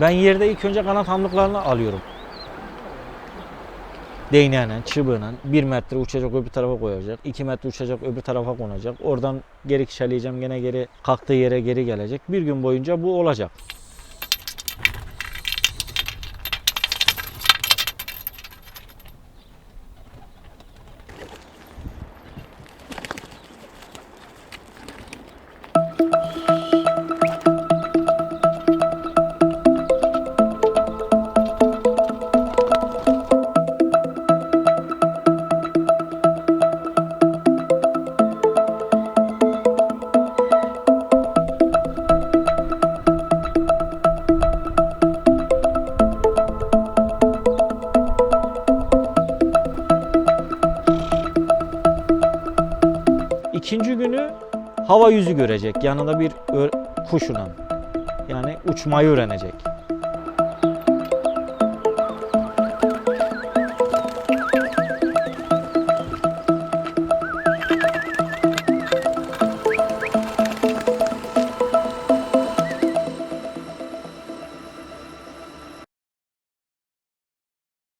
Ben yerde ilk önce kanat hamlıklarını alıyorum. Değneğine, çubuğuna bir metre uçacak öbür tarafa koyacak. 2 metre uçacak öbür tarafa konacak. Oradan geri kişeleyeceğim gene geri kalktığı yere geri gelecek. Bir gün boyunca bu olacak. İkinci günü hava yüzü görecek. Yanında bir kuşla. Yani uçmayı öğrenecek.